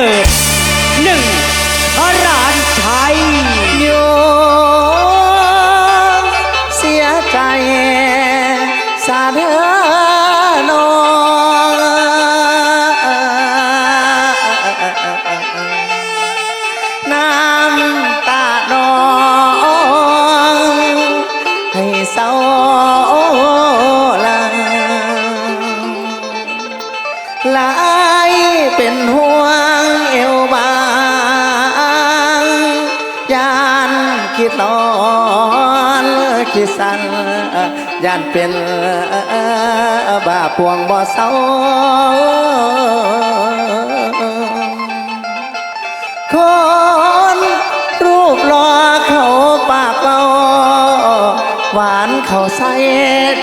เกิดหนึ่งพระรา นอนคิดสั่นยานเป็นบาปวงบ่เศร้าคนรูปหล่อเขาปากเบาหวานเขาใส่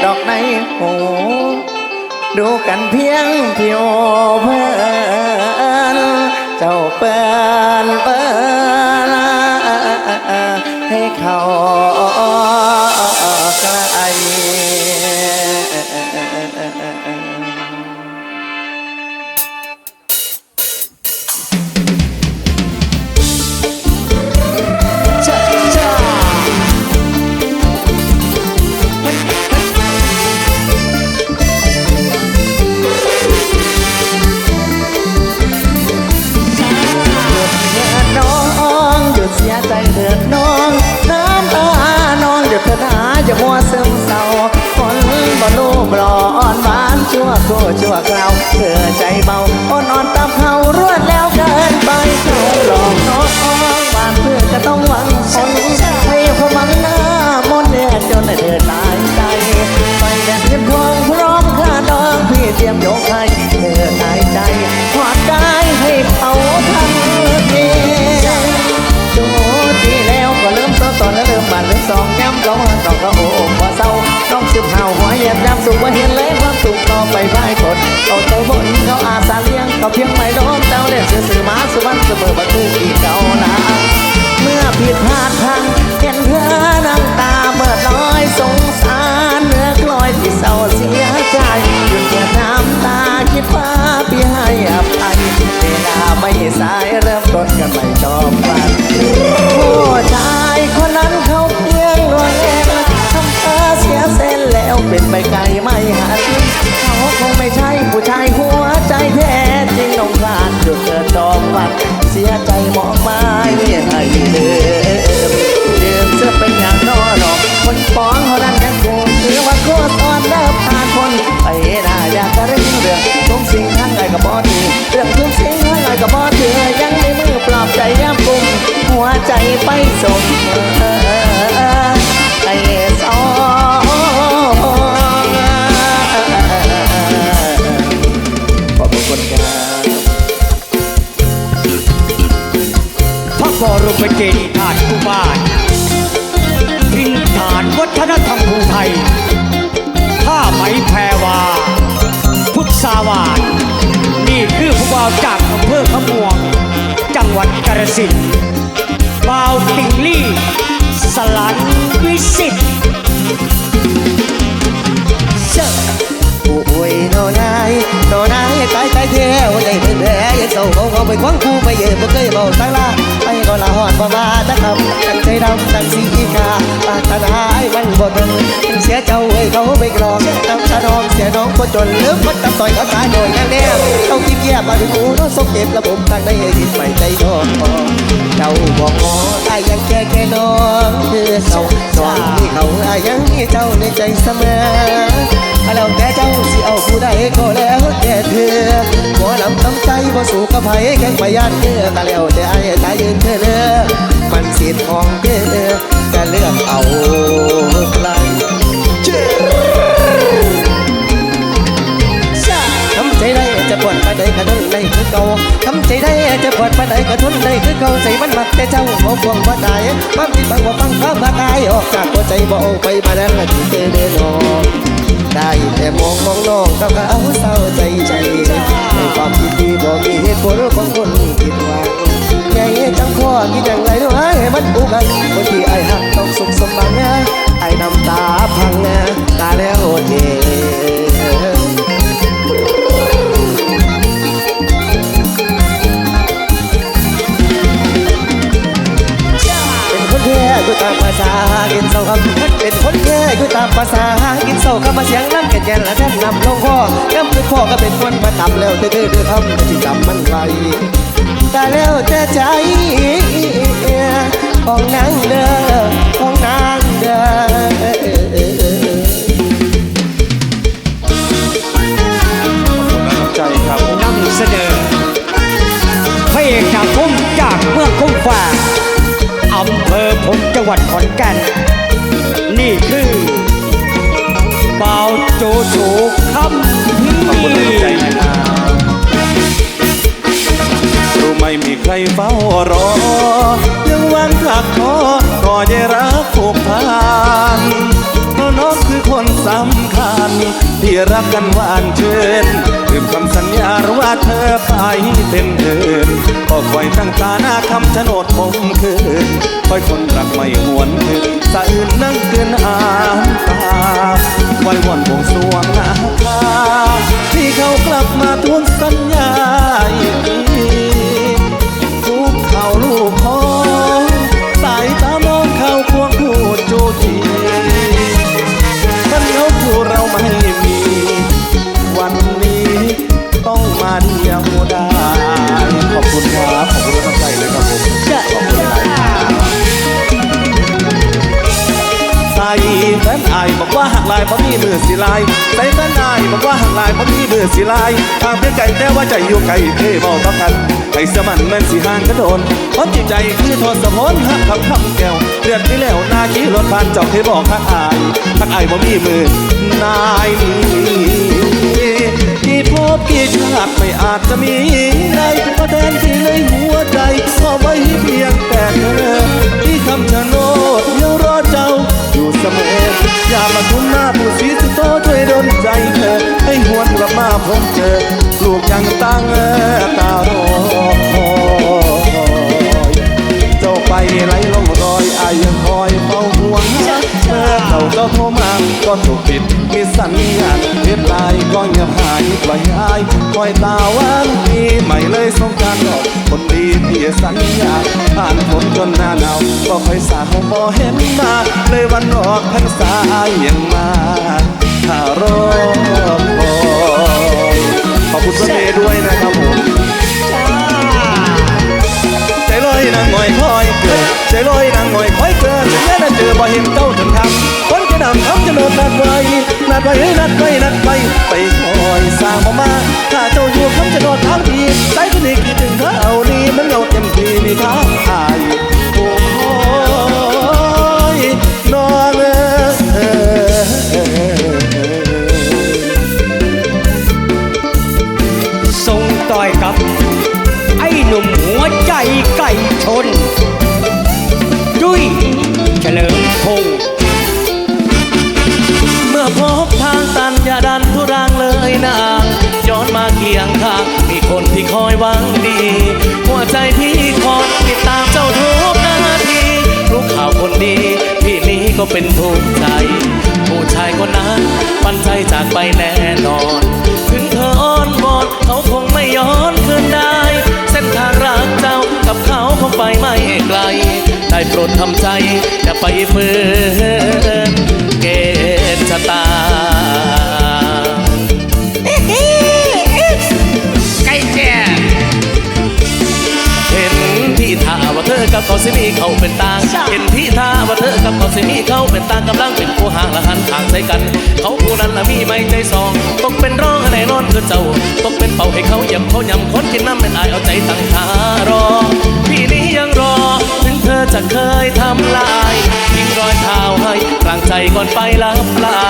ดอกในหูดูกันเพียงผิวเพื่อนเจ้าเปิ้นเปิ้น ให้เขาไกล สาเลี้ยงเขาเพียงไม่ล้มเจ้าเล่นสื่อมาสุวรรณเสมอบัตรที่เก่านะเมื่อผิดพลาดทางเห็นเธอน้ำตาเบิดลอยสงสารเนื้อกลอยที่เศร้าเสียใจหยุดเกิดน้ำตาคิดว่าพี่ให้อภัยเวลาไม่สายเริ่มต้นกันใหม่จอมฝัน ส่งไอ้สองขอบคุณครับพระบรมเจดีย์ธาตุกุมารทินฐานวัฒนธรรมภูไทยผ้าไหมแพรวา พุทธสาวาสนี่คือผู้บ่าวจากอำเภอขมวง จังหวัดกาฬสินธุ์ ลี่สลันวิสิตเชื่อโอ้ยโนนายโนนายตายตายเที่ยวใจเป็นแผลยังเศร้าเขาเขาไปคว้างคู่ไปเย่บ่เคยเบาตั้งละ ไปก็ละหอดบ่มาตะคำตั้งใจดำตั้งสีกาปาตาหายมันบ่ถึงเสียเจ้าเอ้ยเขาไปกรองตั้งตาดองเสียน้องคนจนเลือกคนตำต่อยเขาตายโดยแน่แน่เขาคิดแย่มาถึงหูน้องสมเก็บระบบตั้งได้ยินไปใจดองเจ้าบอกงอตายยังแค่แค่น้องคือเศร้าสองที่เขาไอายังมีเจ้าในใจเสมอ แล้วแต่เจ้าสิเอาผู้ใดก็แล้วแต่เธอหมอลำตั้งใจบ่สู้กับไผแข่งไปยันเธอก็แล้วแต่ไอ้ตายยืนเธอเลือมันสิทธิ์ของเธอก็เลือกเอาใครทำใจได้จะปวดไปได้ก็ทนได้คือเก่าทำใจได้จะปวดไปได้ก็ทนได้คือเก่าใจมันมักแต่เจ้าบ่ฟวงบ่ตายมันมีบางว่าฟังฟ้าพากายออกจากหัวใจบ่เอาไปมานั้นละที่เธอเดินออก ได้แต่มองมองน้องเขาก็เอาเศร้าใจใจในความคิดดีบอกมีเหตุผลของคนผิดหวังไงจังข้อคิดอย่างไรด้วยให้มันอุกังคนที่ไอ้หักต้องสุขสมบังนะไอ้น้ำตาพังนะตาแล้วเดก็ตามภาษาเกินเศร้าคำ แค่อยู่ตามภาษากินเศร้ามาเสียงน้ำแก่นแก่นและแท่นนำลงคอย่ำคือพ่อก็เป็นคนประทับแล้วเธอเธอเธอทำที่จำมันไว้แต่แล้วแต่ใจของนางเด้อของนางเด้อใจครับนำเสนอพระเอกจากคุ้มจากเมืองคุ้มฟ้าอำเภอผมจังหวัดขอนแก่นนี่คือ ใครเฝ้ารอยังหวันถักคอก็จะรักผูกพันเพราะน้องคือคนสำคัญ ที่รักกันหวานเชิญลืมคำสัญญาว่าเธอไปเป็นเดินก็คอยตั้งตาหน้าคำชะโนดผมคืนคอยคนรักไม่หวนคืนสะอื่นนั่งเกินอาม ลายเพราะมีมือสีลายใส่แฟนอายบอกว่าหักลายเพราะมีมือสีลายทางเพียงไก่แต่ว่าใจอยู่ไกลเท่บอกต่อกันไอ้เสยมันแม่นสีห่างกระโดนเพราะจิตใจคือโทษสะพนหักคำคำแก้วเดือนที่แล้วนาขี่รถผ่านจ้าเคยบอกหักอายหักอายบ่มีมือนายนี้กี่พบกี่ชาติไม่อาจจะมีใดมาแทนที่เลยหัวใจขอไว้เพียงแต่เธอที่คำชะโนดเดียวรอเจ้า อยู่เสมอ อย่ามาคุ้นหน้าผู้สีสิโตช่วยดลใจเธอ ให้หวนกลับมาพบเจอลูกยังตั้งตารอคอยเจ้าไปไหลลงรอยอายยังคอยเฝ้าห่วงเมื่อเจ้าเจ้าโทรมาก็ ถูกปิดมีสัญญาณเฮ็ดลายก็เงียบหายปล่อยอายคอยตาวันปีใหม่เลยสงการดอกคนดีพี่สัญญาผ่านฝนจนหน้าหนาวก็คอยสาวบ่เห็นมาเลยวันออกพรรษายังมาถ้ารอคอขอบคุณพระเมย์ด้วยนะครับผมใจลอยนางงอยคอยเกิดใจลอยนางงอยคอยเกิดถึงแม้จะเจอบ่เห็นเจ้าถึง ทำคนจะนำจะโดนนัดไว้นัดไว้นัดไว้นัดไว้ไปคอยสร้างมามาถ้าเจ้าอยู่คำจะโดนทางดีใจก็นี่คิดถึงเขานี่มันเงาเต็มที่มีทางอายโอ้ยน้องเอ้ยทรงต่อยกับ ไอ้หนุ่มหัวใจไก่ คอยหวังดี หัวใจพี่คอยติดตามเจ้าทุกนาทีรู้ข่าวคนดี พี่นี้ก็เป็นทุกใจ ผู้ชายคนนั้นปันใจจากไปแน่นอน ถึงเธออ้อนวอนเขาคงไม่ย้อนคืนได้ เส้นทางรักเจ้ากับเขาคงไปไม่ไกล ได้โปรดทำใจอย่าไปฝืนเกณฑ์ชะตา กับเขาสิมีเขาเป็นต่าง เห็นที่ท่าว่าเธอกับเขาสิมีเขาเป็นต่างกำลังเป็นคู่ห่างละหันทางใส่กัน เขาผู้นั้นละมีไม่ใจสองตกเป็นร้องแน่นอนคือเจ้าตกเป็นเป่าให้เขายำเขายำคนกินน้ำเป็นอายเอาใจตั้งท่ารอพี่นี้ยังรอ ถึงเธอจะเคยทำลายทิ้งรอยเท้าให้กลางใจก่อนไปลับลา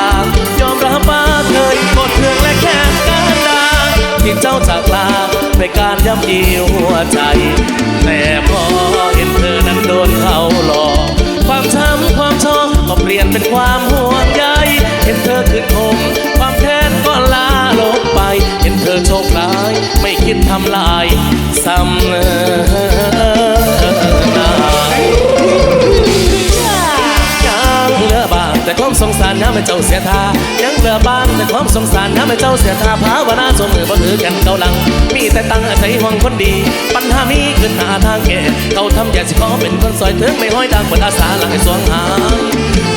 ยอมรับว่าเคยกดเครื่องและแค่การดา ที่เจ้าจากลาในการย่ำยีหัวใจ แต่พอเห็นเธอนั้นโดนเขาหลอกความช้ำความชอกก็เปลี่ยนเป็นความห่วงใยเห็นเธอขึ้นคมความแค้นก็ลาลงไป เห็นเธอโชคร้าย ไม่คิดทำลายซ้ำเลย ความสงสารน้ำให้เจ้าเสียทายังเหลือบ้างแต่ความสงสารน้ำให้เจ้าเสียทาภาวนาสมมือบ่ถือกันเกาลัง มีแต่ตั้งใจหวังคนดี ปัญหามีขึ้นหาทางแก้เขาทำแย่สิขอเป็นคนซอยถึงไม่ห้อยดังเหมือนอาสาหลังให้สวงหาย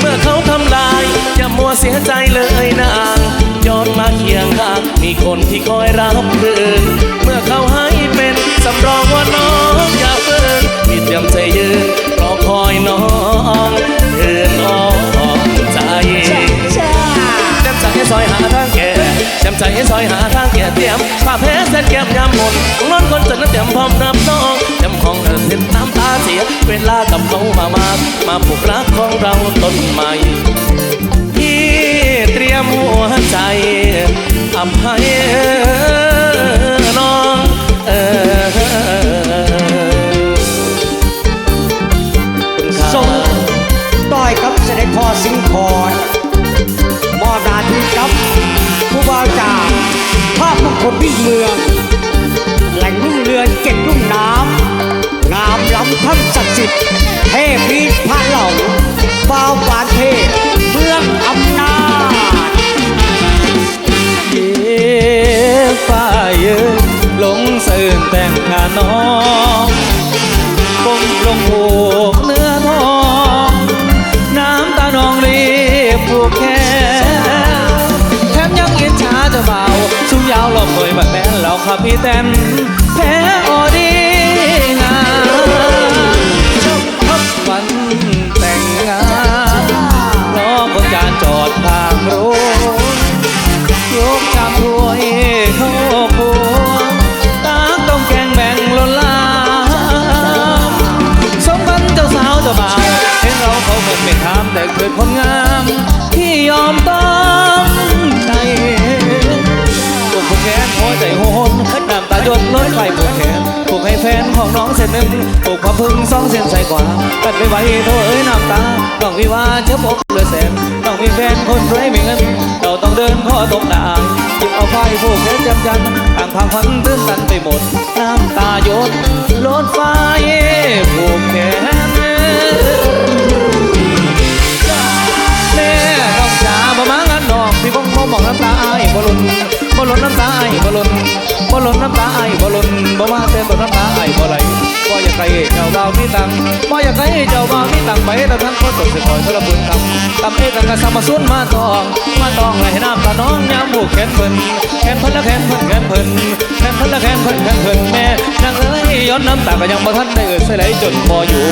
เมื่อเขาทำลายอย่ามัวเสียใจเลยนางย้อนมาเคียงข้างมีคนที่คอยรับคืนเมื่อเขาให้ ให้ซอยหาทางแก่เตรียมฝ่าแพ้เส้นเก็บยามหมดนอนคนจนน้ำเต็มพร้อมรับน้องเต็มของเดินเห็นน้ำตาเสีย เวลากับเขามามาก มาผูกรักของเราต้นใหม่พี่เตรียมหัวใจอภัย น้องปมลงผูกเนื้อทอง น้ำตาน้องรีบผูกแขนแถมยังอิจฉาจะเบาสูงยาวหลบเผยแบบแม่นเราขับพี่แต้น นของน้องเส้นหนึ่งผูกผ้าพึ่งสองเส้นใส่กว่าตัดไปไว้เธอเอ้ยน้ำตาต้องวิวาเชื้อพกเหลือแสนต้องมีแฟนคนรวยมีเงินเราต้องเดินข้อตกหนาหยิบเอาไฟผูกแขนจำจันต่างพังพันตื้นตันไปหมด น้ำตาหยดลดไฟผูกแขนแม่น้องจ๋าบ่มางานดอกพี่คงบ่มองน้ำตาอายบ่หล่นบ่หล่นน้ำตาอายบ่หล่น บ่หล่นน้ำตาไอายบ่หล่นบ่มาเต็มบ่น้ำตาไอายบ่ไหลบ่อยากไกลเจ้าบ่าวมีตังบ่อยากไกลเจ้าบ่าวมีตังไปแต่ทั้งคนตกสิคอยทรบุญกรรมกำเอกกันสมาสุนมาตองมาตองไหลน้ำตาน้องยามบุกแขนเพิ่นแขนเพิ่นละแขนเพิ่นแขนเพิ่นแขนเพิ่นละแขนเพิ่นแขนเพิ่นแม่นางเอ้ยย้อนน้ำตาก็ยังบ่ทันได้เอ่ยสลายจนพออยู่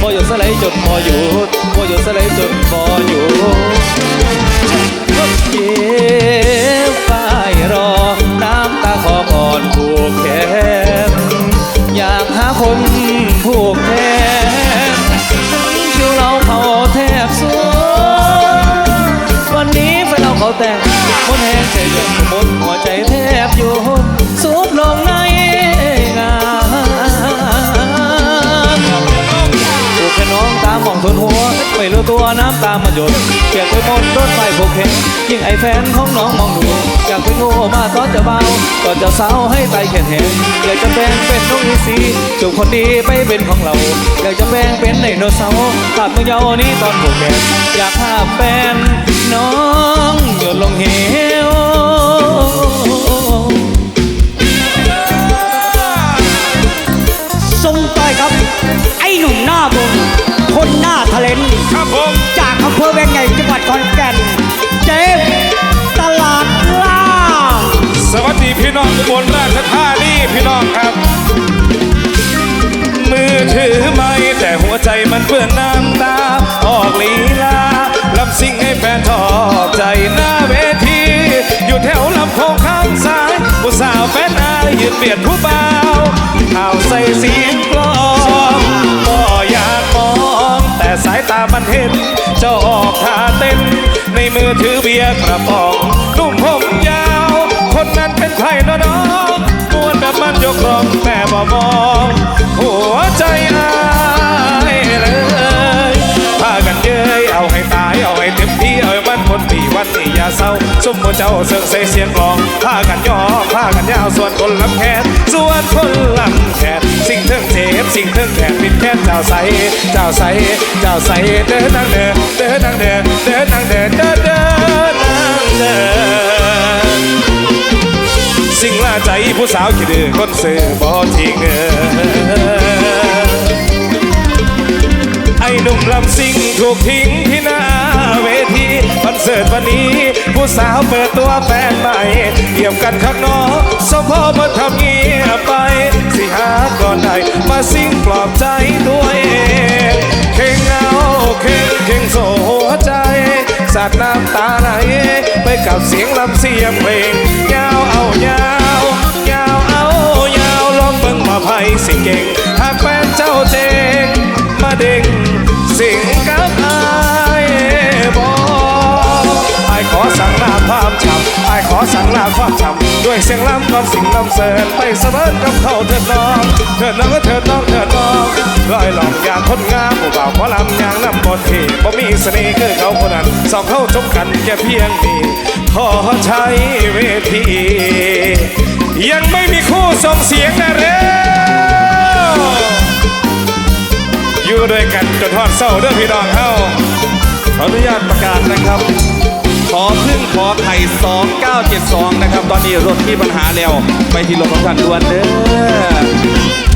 พออยู่สลายจนพออยู่พออยู่สลายจนพออยู่เย็บฝ้ายรอ ขอก่อนผูกแขนอยากหาคนผูกแขนชิวเราเขาแทบสูญวันนี้แฟนเราเขาแต่งคนแห้งใจเดือดหมดหัวใจแทบอยู่สุดลงในงานผูกแขนน้องตามมองทนหัวไม่รู้ตัวน้ำตามันหยด ถไฟผูกแขนยิ่งไอแฟนของน้องมองดูอยากเป็นโง่มาตอนจะเบาตอนจะสาวให้ไตแขนแหงอยากจะแปลงเป็นน้องอีซีจูบคนดีไปเป็นของเรา อยากจะแปลงเป็นไดโนเสาร์ภาพเมื่อเยาว์นี้ตอนผูกแขนอยากภาพแฟนน้องหยดลงเหวทรงต้อยครับ ไอ้หนุ่มหน้ามนต์คนหน้าทะเลนครับผมจากอำเภอแวงใหญ่จังหวัดขอนแก่น เจตลาดล่าสวัสดีพี่น้องบลราชธานีพี่น้องครับ มือถือไม่แต่หัวใจมันเปื้อนน้ำตา ออกลีลาลำซิ่งให้แฟนชอบใจหน้าเวที อยู่แถวลำโพงข้างซ้ายผู้สาวแฟนอายยืนเบียดผู้บ่าวข่าวใส่เสียงกลองก็อยากมอง แต่สายตามันเห็นเจ้า มือถือเบียร์กระป๋องนุ่มผมยาว คนนั้นเป็นใครน้องมวนแบบมันยกรองแต่บ่มองหัวใจอายเลยพากันเย้ยเอาให้ตายเอาให้เต็มที่เอาให้มันพ้นปีวันนี้อย่าเศร้าสมมติเจ้าเสือกใส่เสียงกลองพากันย่อพากันยาวส่วนคนลำแขนส่วนคนลำแขน สิ่งเทิงเจ็บสิ่งเทิงแขนปิดแขนเจ้าใสเจ้าใสเจ้าใสเดินนางเดินเดินนางเดินเดินนางเดินเดินเดินนางเดินสิ่งล่าใจผู้สาวขี้ดื้อคนสื่อบ่ทิ้งเออ หนุนลำซิงถูกทิ้งที่หน้าเวทีคอนเสิร์ตวันนี้ ผู้สาวเปิดตัวแฟนใหม่เยี่ยมกันข้างนอกสมพอมาทำเงียบไป สิหาก่อนใดมาสิ่งปลอบใจตัวเองเข่งเงาเข่งเข่งโซหัวใจสาดน้ำตาไหลไปกับเสียงลำเสียงเพลงยาวเอายาวยาวเอายาวลองเบิ่งมาไพ่สิเก่ง ความช้ำด้วยเสียงล้ำก่อนสิ่งลำเสริญไปเสมอกับเขาเถิดน้องเถิดน้องก็เถิดน้องเถิดน้องลอยหลอกอย่างคนงามผู้บ่าวขอลำอย่างน้ำบนที่บ่มีเสน่ห์คือเขาคนนั้นสองเข้าจบกันแค่เพียงนี้ขอใช้เวทียังไม่มีคู่ส่งเสียงนะเร็วอยู่ด้วยกันจนทอดเศร้าเด้อพี่น้องเฮาขออนุญาตประกาศนะครับ ขอพึ่งขอไข่ 2972 นะครับ ตอนนี้รถที่ปัญหาแล้ว ไปที่รถของท่านด่วนเด้อ